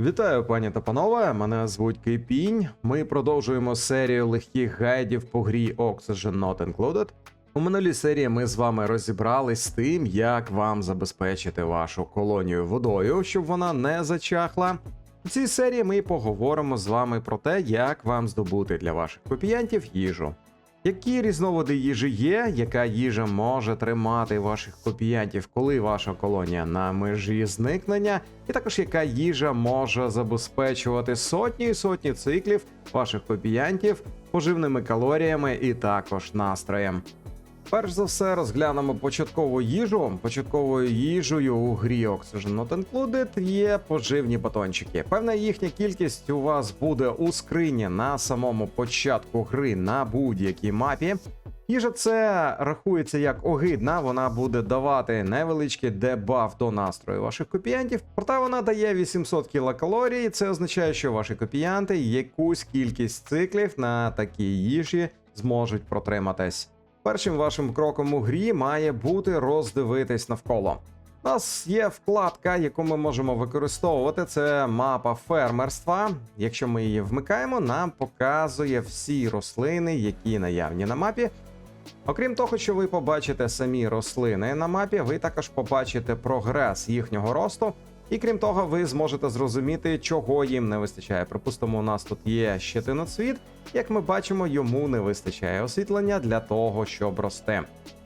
Вітаю, пані та панове. Мене звуть Кипінь. Ми продовжуємо серію легких гайдів по грі Oxygen Not Included. У минулій серії ми з вами розібрались з тим, як вам забезпечити вашу колонію водою, щоб вона не зачахла. У цій серії ми поговоримо з вами про те, як вам здобути для ваших копіянтів їжу. Які різновиди їжі є, яка їжа може тримати ваших копіянтів, коли ваша колонія на межі зникнення, і також яка їжа може забезпечувати сотні і сотні циклів ваших копіянтів поживними калоріями і також настроєм. Перш за все розглянемо початкову їжу. Початковою їжею у грі Oxygen Not Included є поживні батончики. Певна їхня кількість у вас буде у скрині на самому початку гри на будь-якій мапі. Їжа це рахується як огидна, вона буде давати невеличкий дебаф до настрою ваших копіянтів. Проте вона дає 800 кілокалорій. Це означає, що ваші копіянти якусь кількість циклів на такій їжі зможуть протриматись. Першим вашим кроком у грі має бути роздивитись навколо. У нас є вкладка, яку ми можемо використовувати. Це мапа фермерства. Якщо ми її вмикаємо, нам показує всі рослини, які наявні на мапі. Окрім того, що ви побачите самі рослини на мапі, ви також побачите прогрес їхнього росту. І крім того, ви зможете зрозуміти, чого їм не вистачає. Припустимо, у нас тут є щетиноцвіт. Як ми бачимо, йому не вистачає освітлення для того, щоб рости.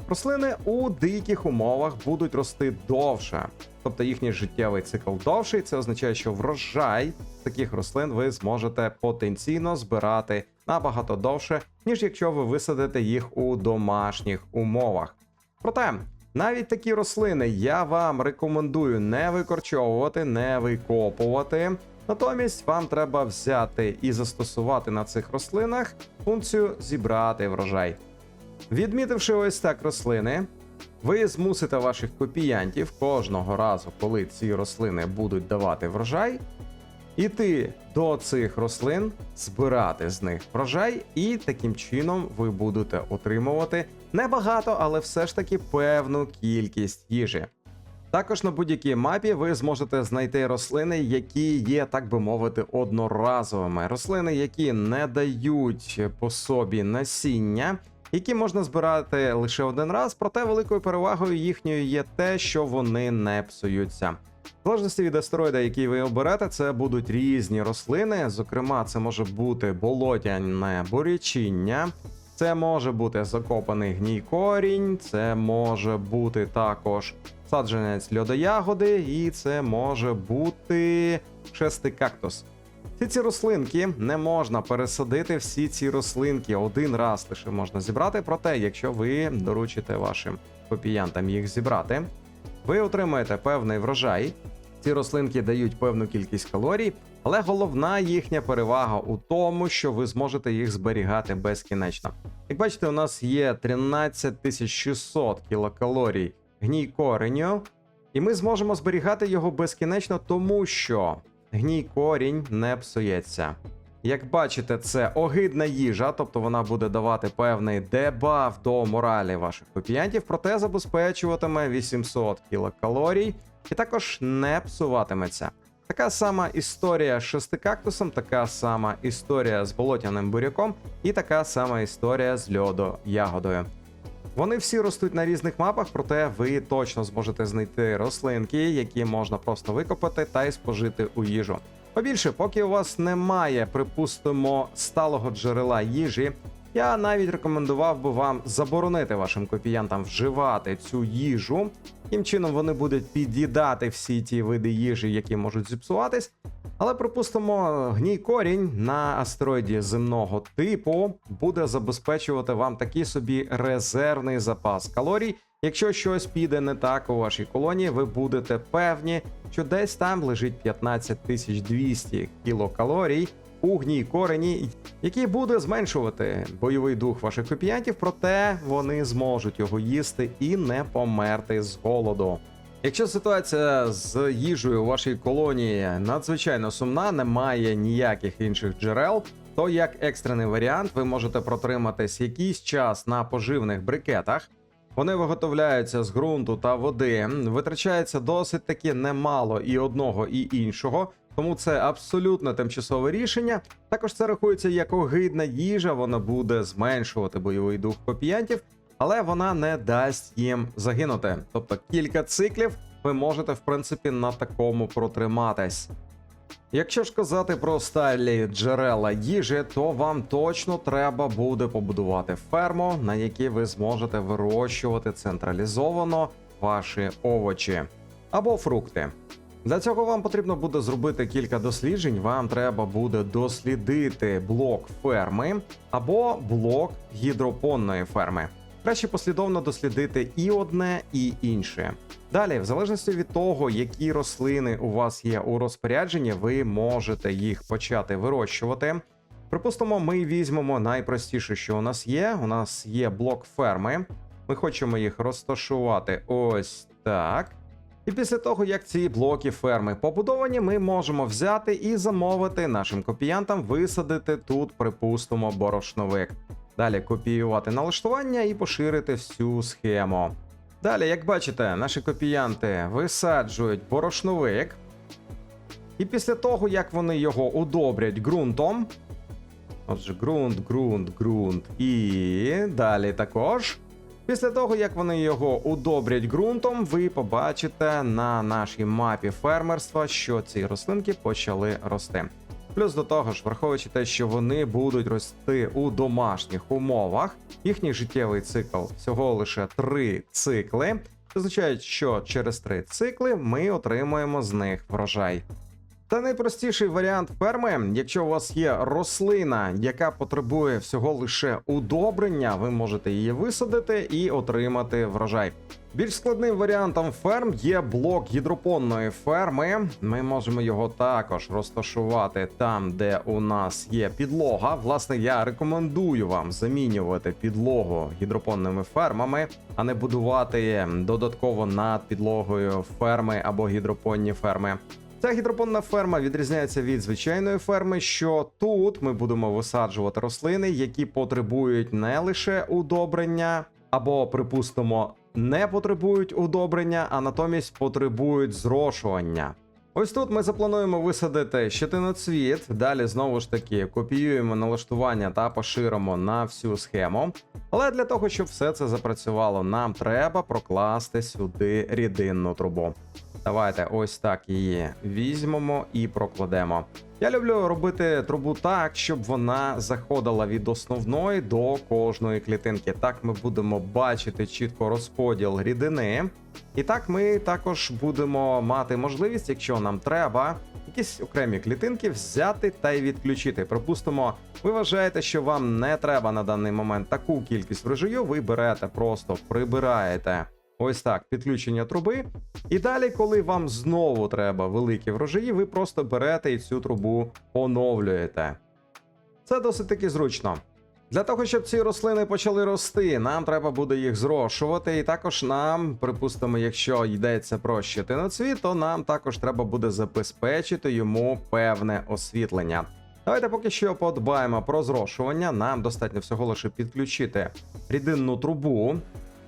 Рослини у диких умовах будуть рости довше, тобто їхній життєвий цикл довший. Це означає, що врожай таких рослин ви зможете потенційно збирати набагато довше, ніж якщо ви висадите їх у домашніх умовах. Проте навіть такі рослини я вам рекомендую не викорчовувати, не викопувати. Натомість вам треба взяти і застосувати на цих рослинах функцію зібрати врожай. Відмітивши ось так рослини, ви змусите ваших копіянтів кожного разу, коли ці рослини будуть давати врожай, іти до цих рослин, збирати з них врожай, і таким чином ви будете отримувати небагато, але все ж таки певну кількість їжі. Також на будь-якій мапі ви зможете знайти рослини, які є, так би мовити, одноразовими. Рослини, які не дають по собі насіння, які можна збирати лише один раз, проте великою перевагою їхньою є те, що вони не псуються. В залежності від астероїда, який ви оберете, це будуть різні рослини. Зокрема, це може бути болотяне бурячіння, це може бути закопаний гній корінь, це може бути також саджанець льодоягоди, і це може бути шестий кактус. Всі ці рослинки не можна пересадити. Всі ці рослинки один раз лише можна зібрати. Проте, якщо ви доручите вашим копіянтам їх зібрати, ви отримаєте певний врожай. Ці рослинки дають певну кількість калорій, але головна їхня перевага у тому, що ви зможете їх зберігати безкінечно. Як бачите, у нас є 13600 кілокалорій гній кореню, і ми зможемо зберігати його безкінечно, тому що гній корінь не псується. Як бачите, це огидна їжа, тобто вона буде давати певний дебаф до моралі ваших копіянтів, проте забезпечуватиме 800 кілокалорій і також не псуватиметься. Така сама історія з шестикактусом, така сама історія з болотяним буряком, і така сама історія з льодоягодою. Вони всі ростуть на різних мапах, проте ви точно зможете знайти рослинки, які можна просто викопати та й спожити у їжу. Побільше, поки у вас немає, припустимо, сталого джерела їжі, я навіть рекомендував би вам заборонити вашим копіянтам вживати цю їжу. Таким чином вони будуть під'їдати всі ті види їжі, які можуть зіпсуватись. Але припустимо, гній корінь на астероїді земного типу буде забезпечувати вам такий собі резервний запас калорій. Якщо щось піде не так у вашій колонії, ви будете певні, що десь там лежить 15200 кілокалорій у гній корені, який буде зменшувати бойовий дух ваших копіянтів, проте вони зможуть його їсти і не померти з голоду. Якщо ситуація з їжею у вашій колонії надзвичайно сумна, немає ніяких інших джерел, то як екстрений варіант ви можете протриматись якийсь час на поживних брикетах. Вони виготовляються з ґрунту та води. Витрачається досить таки немало і одного, і іншого. Тому це абсолютно тимчасове рішення. Також це рахується як огидна їжа, вона буде зменшувати бойовий дух копіянтів, але вона не дасть їм загинути. Тобто кілька циклів ви можете, в принципі, на такому протриматись. Якщо ж казати про сталі джерела їжі, то вам точно треба буде побудувати ферму, на якій ви зможете вирощувати централізовано ваші овочі або фрукти. Для цього вам потрібно буде зробити кілька досліджень. Вам треба буде дослідити блок ферми або блок гідропонної ферми. Краще послідовно дослідити і одне, і інше. Далі, в залежності від того, які рослини у вас є у розпорядженні, ви можете їх почати вирощувати. Припустимо, ми візьмемо найпростіше, що у нас є. У нас є блок ферми. Ми хочемо їх розташувати ось так. І після того, як ці блоки ферми побудовані, ми можемо взяти і замовити нашим копіянтам висадити тут, припустимо, борошновик. Далі копіювати налаштування і поширити всю схему. Далі, як бачите, наші копіянти висаджують борошновик. І після того, як вони його удобрять ґрунтом. Отже, ґрунт, ґрунт, ґрунт. І далі також. Після того, як вони його удобрять ґрунтом, ви побачите на нашій мапі фермерства, що ці рослинки почали рости. Плюс до того ж, враховуючи те, що вони будуть рости у домашніх умовах, їхній життєвий цикл всього лише три цикли. Означає, що через три цикли ми отримуємо з них врожай. Та найпростіший варіант ферми, якщо у вас є рослина, яка потребує всього лише удобрення, ви можете її висадити і отримати врожай. Більш складним варіантом ферм є блок гідропонної ферми. Ми можемо його також розташувати там, де у нас є підлога. Власне, я рекомендую вам замінювати підлогу гідропонними фермами, а не будувати додатково над підлогою ферми або гідропонні ферми. Ця гідропонна ферма відрізняється від звичайної ферми, що тут ми будемо висаджувати рослини, які потребують не лише удобрення, або, припустимо, не потребують удобрення, а натомість потребують зрошування. Ось тут ми заплануємо висадити щетиноцвіт. Далі знову ж таки копіюємо налаштування та поширимо на всю схему. Але для того, щоб все це запрацювало, нам треба прокласти сюди рідинну трубу. Давайте ось так її візьмемо і прокладемо. Я люблю робити трубу так, щоб вона заходила від основної до кожної клітинки. Так ми будемо бачити чітко розподіл рідини. І так ми також будемо мати можливість, якщо нам треба, якісь окремі клітинки взяти та й відключити. Припустимо, ви вважаєте, що вам не треба на даний момент таку кількість врожаю, ви берете, просто прибираєте. Ось так, підключення труби. І далі, коли вам знову треба великі врожаї, ви просто берете і цю трубу оновлюєте. Це досить таки зручно. Для того, щоб ці рослини почали рости, нам треба буде їх зрошувати. І також нам, припустимо, якщо йдеться про щитиноцвіт, то нам також треба буде забезпечити йому певне освітлення. Давайте поки що подбаємо про зрошування. Нам достатньо всього лише підключити рідинну трубу,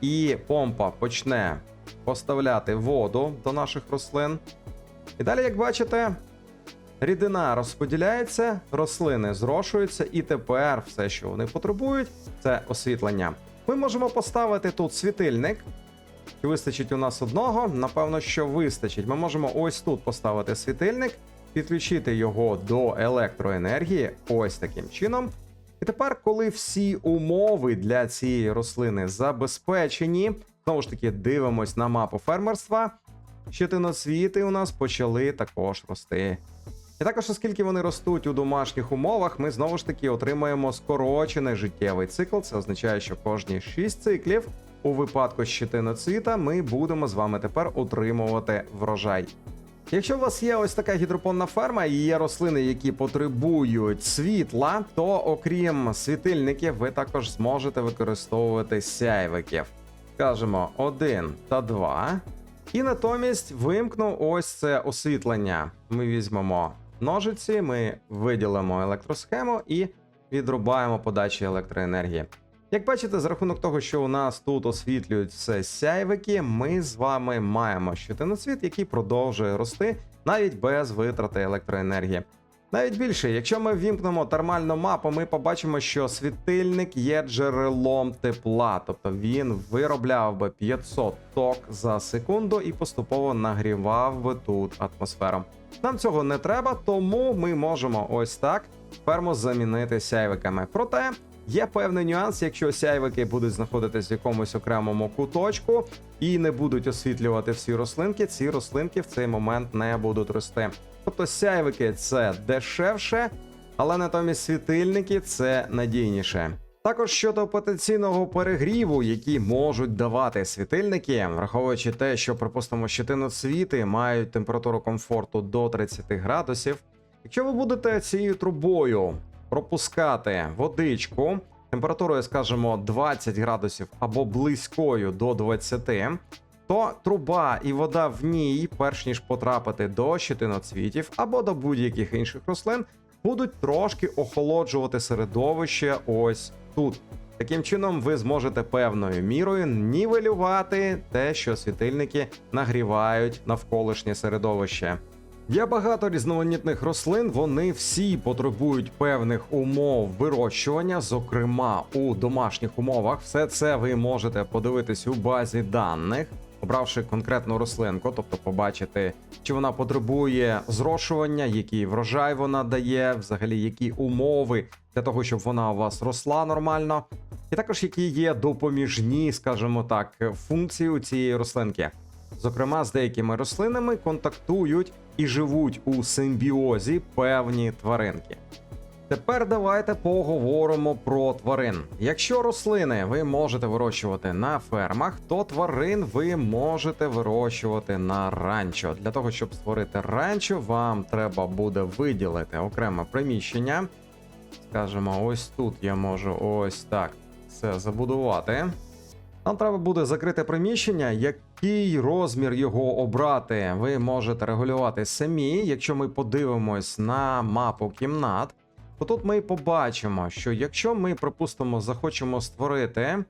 і помпа почне поставляти воду до наших рослин. І далі, як бачите, рідина розподіляється, рослини зрошуються, і тепер все, що вони потребують, це освітлення. Ми можемо поставити тут світильник. Чи вистачить у нас одного? Напевно, що вистачить. Ми можемо ось тут поставити світильник, підключити його до електроенергії, ось таким чином. І тепер, коли всі умови для цієї рослини забезпечені, знову ж таки дивимось на мапу фермерства. Щетиноцвіти у нас почали також рости. І також, оскільки вони ростуть у домашніх умовах, ми знову ж таки отримаємо скорочений життєвий цикл. Це означає, що кожні 6 циклів у випадку щетиноцвіта ми будемо з вами тепер отримувати врожай. Якщо у вас є ось така гідропонна ферма і є рослини, які потребують світла, то окрім світильників, ви також зможете використовувати сяйвиків. Скажемо 1 та 2. І натомість вимкну ось це освітлення. Ми візьмемо ножиці, ми виділимо електросхему і відрубаємо подачі електроенергії. Як бачите, за рахунок того, що у нас тут освітлюють все сяйвики, ми з вами маємо щитиноцвіт, який продовжує рости. навіть без витрати електроенергії. Навіть більше, якщо ми ввімкнемо термальну мапу, ми побачимо, що світильник є джерелом тепла, тобто він виробляв би 500 ток за секунду і поступово нагрівав би тут атмосферу. Нам цього не треба, тому ми можемо ось так ферму замінити сяйвиками. Проте є певний нюанс, якщо сяйвики будуть знаходитись в якомусь окремому куточку і не будуть освітлювати всі рослинки, ці рослинки в цей момент не будуть рости. Тобто сяйвики це дешевше, але натомість світильники це надійніше. Також щодо потенційного перегріву, які можуть давати світильники, враховуючи те, що, припустимо, щитиноцвіти мають температуру комфорту до 30 градусів. Якщо ви будете цією трубою пропускати водичку температурою, скажімо, 20 градусів або близькою до 20, то труба і вода в ній, перш ніж потрапити до щитиноцвітів або до будь-яких інших рослин, будуть трошки охолоджувати середовище ось тут. Таким чином, ви зможете певною мірою нівелювати те, що світильники нагрівають навколишнє середовище. Є багато різноманітних рослин, вони всі потребують певних умов вирощування, зокрема у домашніх умовах. Все це ви можете подивитись у базі даних, обравши конкретну рослинку, тобто побачити, чи вона потребує зрошування, який врожай вона дає, взагалі які умови для того, щоб вона у вас росла нормально, і також які є допоміжні, скажімо так, функції у цієї рослинки. Зокрема, з деякими рослинами контактують і живуть у симбіозі певні тваринки. Тепер давайте поговоримо про тварин. Якщо рослини ви можете вирощувати на фермах, то тварин ви можете вирощувати на ранчо. Для того, щоб створити ранчо, вам треба буде виділити окреме приміщення. Скажімо, ось тут я можу ось так це забудувати. Нам треба буде закрите приміщення, який розмір його обрати, ви можете регулювати самі. Якщо ми подивимось на мапу кімнат, то тут ми побачимо, що якщо ми, припустимо, захочемо створити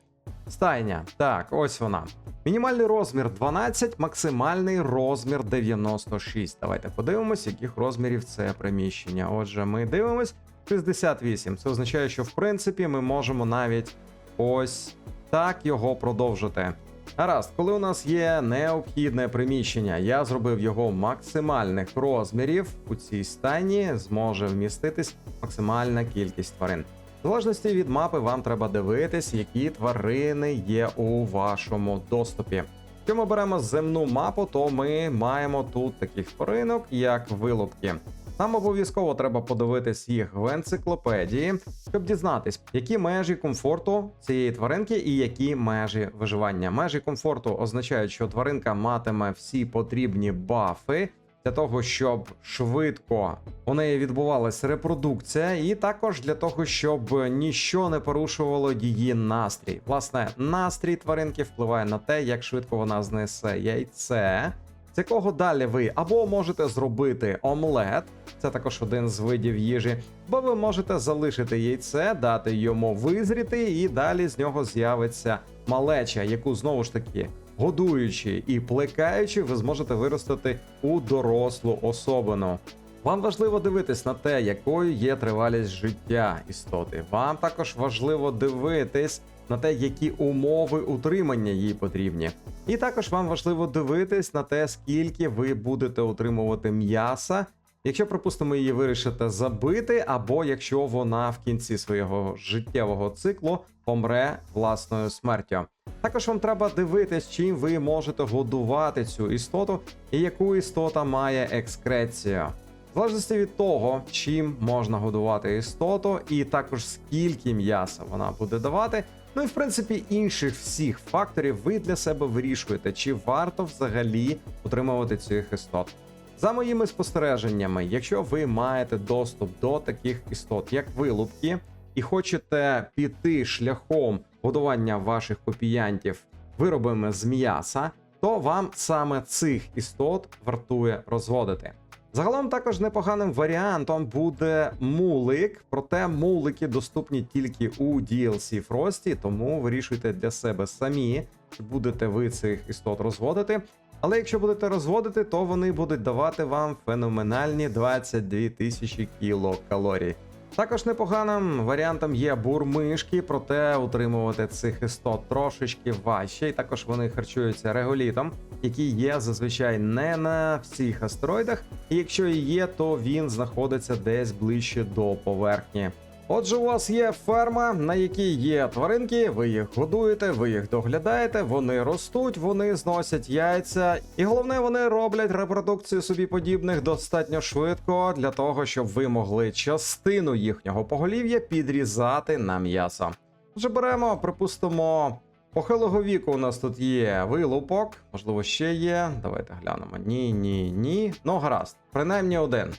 стайня, так, ось вона. Мінімальний розмір 12, максимальний розмір 96. Давайте подивимось, яких розмірів це приміщення. Отже, ми дивимось 68. Це означає, що в принципі ми можемо навіть ось так його продовжити. Гаразд, коли у нас є необхідне приміщення, я зробив його максимальних розмірів. У цій стані зможе вміститись максимальна кількість тварин. В залежності від мапи вам треба дивитись, які тварини є у вашому доступі. Якщо ми беремо земну мапу, то ми маємо тут таких тваринок, як вилупки. Нам обов'язково треба подивитись їх в енциклопедії, щоб дізнатись, які межі комфорту цієї тваринки і які межі виживання. Межі комфорту означають, що тваринка матиме всі потрібні бафи для того, щоб швидко у неї відбувалася репродукція, і також для того, щоб ніщо не порушувало її настрій. Власне, настрій тваринки впливає на те, як швидко вона знесе яйце з якого далі ви або можете зробити омлет, це також один з видів їжі, бо ви можете залишити яйце, дати йому визріти, і далі з нього з'явиться малеча, яку знову ж таки. Годуючи і плекаючи, ви зможете виростити у дорослу особину. Вам важливо дивитись на те, якою є тривалість життя істоти. Вам також важливо дивитись на те, які умови утримання їй потрібні. І також вам важливо дивитись на те, скільки ви будете отримувати м'яса, якщо, припустимо, її вирішите забити, або якщо вона в кінці свого життєвого циклу помре власною смертю. Також вам треба дивитись, чим ви можете годувати цю істоту і яку істота має екскрецію. В залежності від того, чим можна годувати істоту, і також скільки м'яса вона буде давати. Ну і в принципі інших всіх факторів ви для себе вирішуєте, чи варто взагалі утримувати цих істот. За моїми спостереженнями, якщо ви маєте доступ до таких істот, як вилупки, і хочете піти шляхом годування ваших копіянтів виробами з м'яса, то вам саме цих істот вартує розводити. Загалом також непоганим варіантом буде мулик, проте мулики доступні тільки у DLC Фрості, тому вирішуйте для себе самі, чи будете ви цих істот розводити. Але якщо будете розводити, то вони будуть давати вам феноменальні 22 тисячі кілокалорій. Також непоганим варіантом є бурмишки, проте утримувати цих істот трошечки важче. І також вони харчуються реголітом, який є зазвичай не на всіх астероїдах. І якщо і є, то він знаходиться десь ближче до поверхні. Отже, у вас є ферма, на якій є тваринки, ви їх годуєте, ви їх доглядаєте, вони ростуть, вони зносять яйця, і головне, вони роблять репродукцію собі подібних достатньо швидко для того, щоб ви могли частину їхнього поголів'я підрізати на м'ясо. Отже, беремо, припустимо, похилого віку у нас тут є вилупок, можливо, ще є. Давайте глянемо. Ні, ні, ні. Ну, гаразд, принаймні один.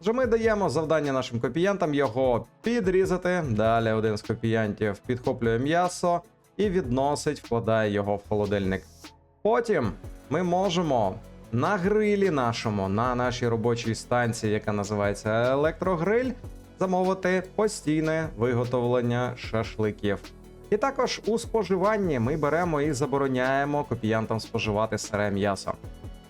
Отже, ми даємо завдання нашим копіянтам його підрізати. Далі один з копіянтів підхоплює м'ясо і відносить, вкладає його в холодильник. Потім ми можемо на грилі нашому, на нашій робочій станції, яка називається електрогриль, замовити постійне виготовлення шашликів. І також у споживанні ми беремо і забороняємо копіянтам споживати сире м'ясо.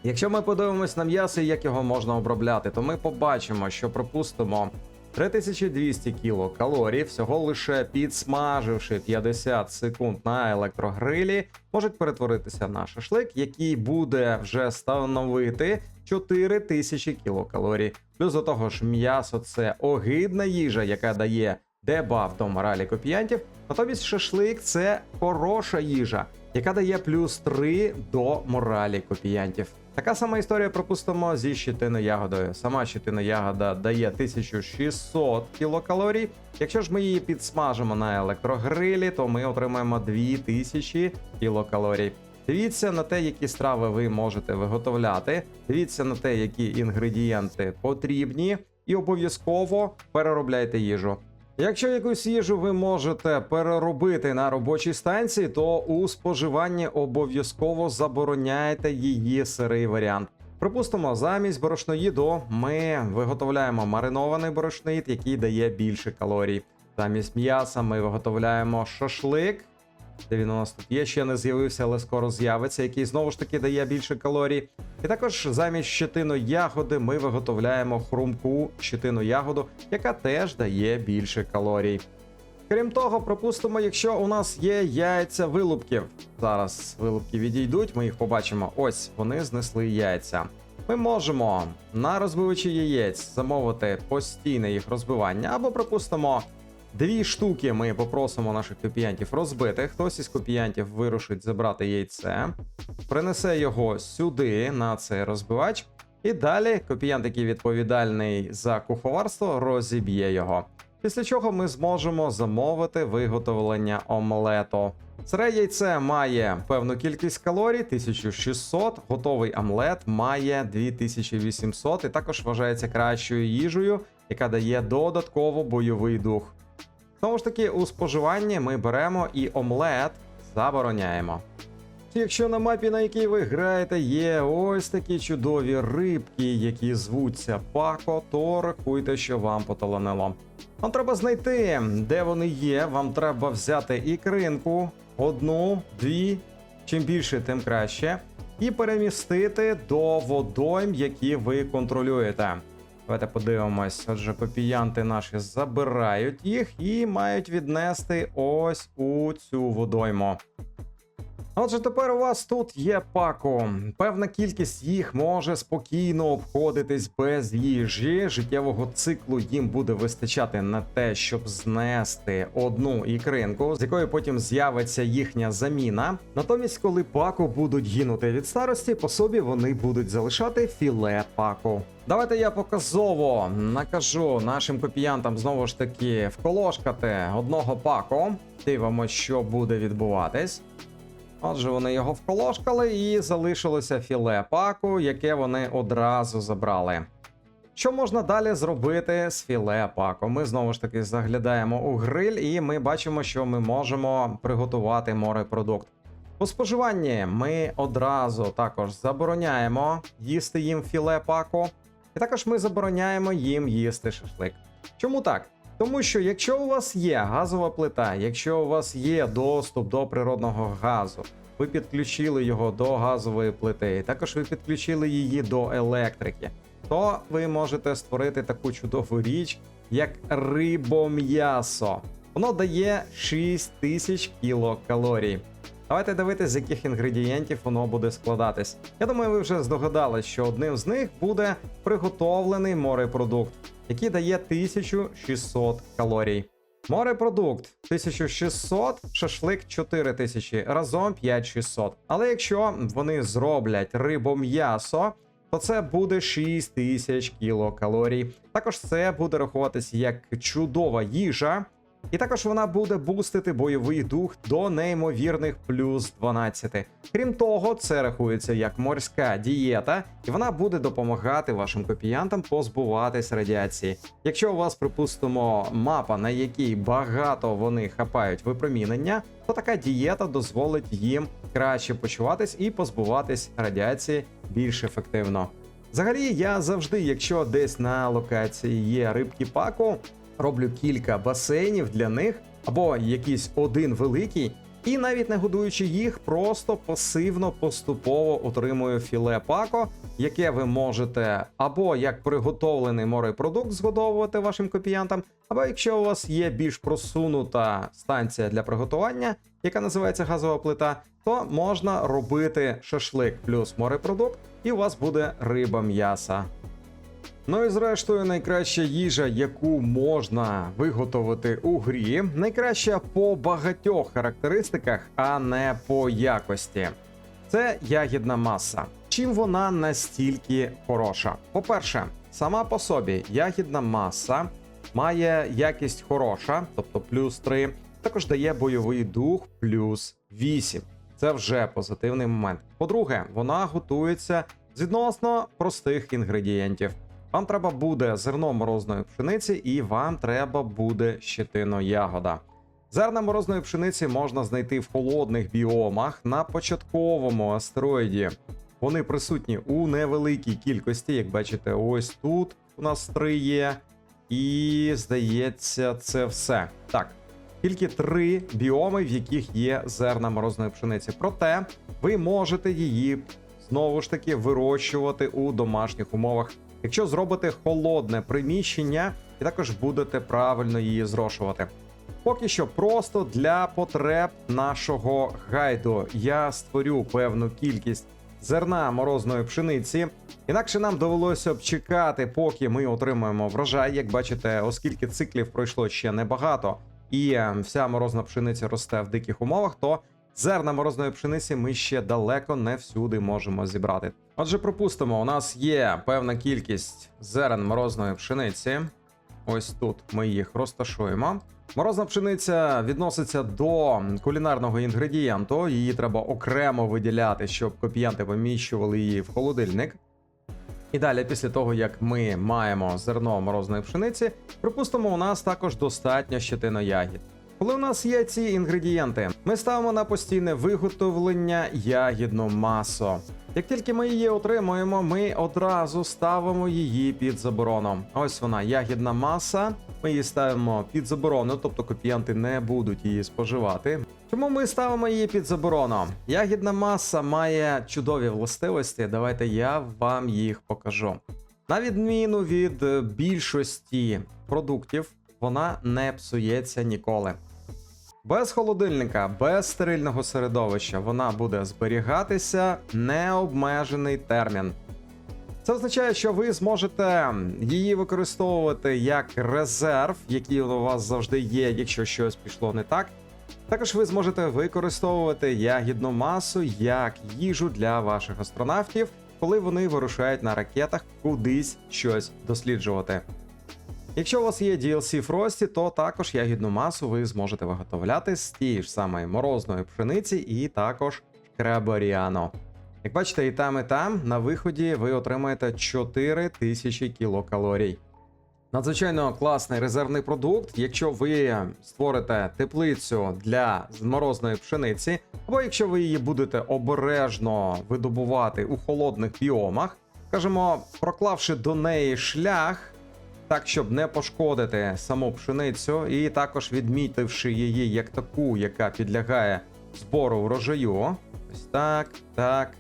Якщо ми подивимось на м'ясо і як його можна обробляти, то ми побачимо, що пропустимо 3200 кілокалорій, всього лише підсмаживши 50 секунд на електрогрилі, можуть перетворитися на шашлик, який буде вже становити 4000 кілокалорій. Плюс до того ж, м'ясо це огидна їжа, яка дає дебаф до моралі копіянтів. Натомість шашлик це хороша їжа, яка дає плюс 3 до моралі копіянтів. Така сама історія пропустимо зі щитиною ягодою. Сама щитина ягода дає 1600 кілокалорій. Якщо ж ми її підсмажимо на електрогрилі, то ми отримаємо 2000 кілокалорій. Дивіться на те, які страви ви можете виготовляти. Дивіться на те, які інгредієнти потрібні, і обов'язково переробляйте їжу. Якщо якусь їжу ви можете переробити на робочій станції, то у споживанні обов'язково забороняєте її сирий варіант. Припустимо, замість борошноїду ми виготовляємо маринований борошноїд, який дає більше калорій. Замість м'яса ми виготовляємо шашлик. Де він у нас тут є, ще не з'явився, але скоро з'явиться, який знову ж таки дає більше калорій. І також замість щитину ягоди ми виготовляємо хрумку щитину ягоду, яка теж дає більше калорій. Крім того, припустимо, якщо у нас є яйця вилупків. Зараз вилупки відійдуть, ми їх побачимо. Ось вони знесли яйця. Ми можемо на розбивачі яєць замовити постійне їх розбивання, або припустимо. Дві штуки ми попросимо наших копіянтів розбити. Хтось із копіянтів вирушить забрати яйце, принесе його сюди на цей розбивач, і далі копіянт, який відповідальний за куховарство, розіб'є його. Після чого ми зможемо замовити виготовлення омлету. Сире яйце має певну кількість калорій 1600, готовий омлет має 2800 і також вважається кращою їжею, яка дає додатково бойовий дух. Знову ж таки, у споживанні ми беремо і омлет забороняємо. Якщо на мапі, на якій ви граєте, є ось такі чудові рибки, які звуться Пако, то рахуйте, що вам поталанило. Вам треба знайти, де вони є. Вам треба взяти ікринку, одну, дві, чим більше, тим краще, і перемістити до водойм, які ви контролюєте. Давайте подивимось. Отже, копіянти наші забирають їх і мають віднести ось у цю водойму. Отже, тепер у вас тут є пако. Певна кількість їх може спокійно обходитись без їжі. Життєвого циклу їм буде вистачати на те, щоб знести одну ікринку, з якої потім з'явиться їхня заміна. Натомість, коли пако будуть гинути від старості, по собі вони будуть залишати філе пако. Давайте я показово накажу нашим копіянтам знову ж таки вколошкати одного пако. Дивимося, що буде відбуватись. Отже, вони його вколошкали і залишилося філе паку, яке вони одразу забрали. Що можна далі зробити з філе паку? Ми знову ж таки заглядаємо у гриль, і ми бачимо, що ми можемо приготувати морепродукт. У споживанні ми одразу також забороняємо їсти їм філе паку, і також ми забороняємо їм їсти шашлик. Чому так? Тому що якщо у вас є газова плита, якщо у вас є доступ до природного газу, ви підключили його до газової плити, і також ви підключили її до електрики, то ви можете створити таку чудову річ, як рибом'ясо. Воно дає 6000 кілокалорій. Давайте дивитися, з яких інгредієнтів воно буде складатись. Я думаю, ви вже здогадались, що одним з них буде приготовлений морепродукт, який дає 1600 калорій. Морепродукт 1600, шашлик 4000, разом 5600. Але якщо вони зроблять рибом'ясо, то це буде 6000 кілокалорій. Також це буде рахуватися як чудова їжа. І також вона буде бустити бойовий дух до неймовірних плюс 12. Крім того, це рахується як морська дієта, і вона буде допомагати вашим копіянтам позбуватись радіації. Якщо у вас, припустимо, мапа, на якій багато вони хапають випромінення, то така дієта дозволить їм краще почуватись і позбуватись радіації більш ефективно. Взагалі, я завжди, якщо десь на локації є рибки паку, роблю кілька басейнів для них, або якийсь один великий, і навіть не годуючи їх, просто пасивно поступово отримую філе пако, яке ви можете або як приготовлений морепродукт згодовувати вашим копіянтам, або якщо у вас є більш просунута станція для приготування, яка називається газова плита, то можна робити шашлик плюс морепродукт, і у вас буде риба м'яса. Ну і зрештою, найкраща їжа, яку можна виготовити у грі, найкраща по багатьох характеристиках, а не по якості. Це ягідна маса. Чим вона настільки хороша? По-перше, сама по собі ягідна маса має якість хороша, тобто плюс 3, також дає бойовий дух плюс 8. Це вже позитивний момент. По-друге, вона готується з відносно простих інгредієнтів. Вам треба буде зерно морозної пшениці, і вам треба буде щетино ягода. Зерна морозної пшениці можна знайти в холодних біомах на початковому астероїді. Вони присутні у невеликій кількості, як бачите, ось тут у нас три є. І здається, це все. Так, тільки три біоми, в яких є зерна морозної пшениці. Проте ви можете її знову ж таки вирощувати у домашніх умовах якщо зробите холодне приміщення, і також будете правильно її зрошувати. Поки що, просто для потреб нашого гайду я створю певну кількість зерна морозної пшениці. Інакше нам довелося б чекати, поки ми отримаємо врожай. Як бачите, оскільки циклів пройшло ще небагато, і е, вся морозна пшениця росте в диких умовах, то Зерна морозної пшениці ми ще далеко не всюди можемо зібрати. Отже, пропустимо, у нас є певна кількість зерен морозної пшениці. Ось тут ми їх розташуємо. Морозна пшениця відноситься до кулінарного інгредієнту. Її треба окремо виділяти, щоб копіянти поміщували її в холодильник. І далі, після того, як ми маємо зерно морозної пшениці, припустимо, у нас також достатньо щетиноягід. Коли у нас є ці інгредієнти, ми ставимо на постійне виготовлення ягідну масу. Як тільки ми її отримуємо, ми одразу ставимо її під заборону. Ось вона, ягідна маса. Ми її ставимо під заборону, тобто копіянти не будуть її споживати. Чому ми ставимо її під заборону? Ягідна маса має чудові властивості. Давайте я вам їх покажу. На відміну від більшості продуктів, вона не псується ніколи. Без холодильника, без стерильного середовища вона буде зберігатися необмежений термін. Це означає, що ви зможете її використовувати як резерв, який у вас завжди є, якщо щось пішло не так. Також ви зможете використовувати ягідну масу як їжу для ваших астронавтів, коли вони вирушають на ракетах кудись щось досліджувати. Якщо у вас є DLC Frosty, то також ягідну масу ви зможете виготовляти з тієї ж самої морозної пшениці і також креборіано. Як бачите, і там, і там на виході ви отримаєте 4000 кілокалорій. Надзвичайно класний резервний продукт. Якщо ви створите теплицю для морозної пшениці, або якщо ви її будете обережно видобувати у холодних біомах, скажімо, проклавши до неї шлях так, щоб не пошкодити саму пшеницю, і також відмітивши її як таку, яка підлягає збору врожаю. Ось так, так,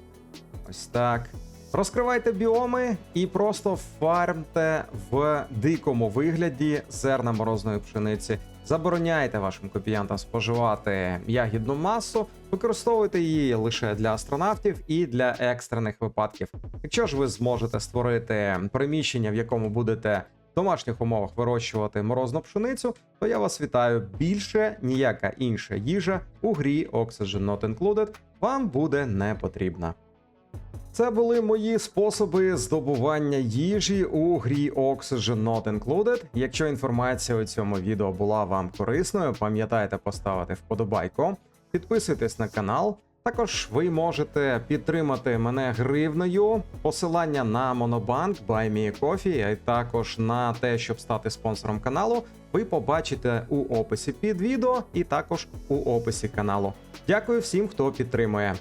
ось так. Розкривайте біоми і просто фармте в дикому вигляді зерна морозної пшениці. Забороняйте вашим копіянтам споживати ягідну масу, використовуйте її лише для астронавтів і для екстрених випадків. Якщо ж ви зможете створити приміщення, в якому будете домашніх умовах вирощувати морозну пшеницю, то я вас вітаю. Більше ніяка інша їжа у грі Oxygen Not Included вам буде не потрібна. Це були мої способи здобування їжі у грі Oxygen Not Included. Якщо інформація у цьому відео була вам корисною, пам'ятайте поставити вподобайку, підписуйтесь на канал. Також ви можете підтримати мене гривною. Посилання на Монобанк, BuyMeCoffee, а також на те, щоб стати спонсором каналу, ви побачите у описі під відео і також у описі каналу. Дякую всім, хто підтримує.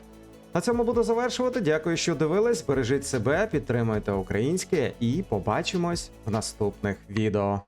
На цьому буду завершувати. Дякую, що дивились. Бережіть себе, підтримуйте українське і побачимось в наступних відео.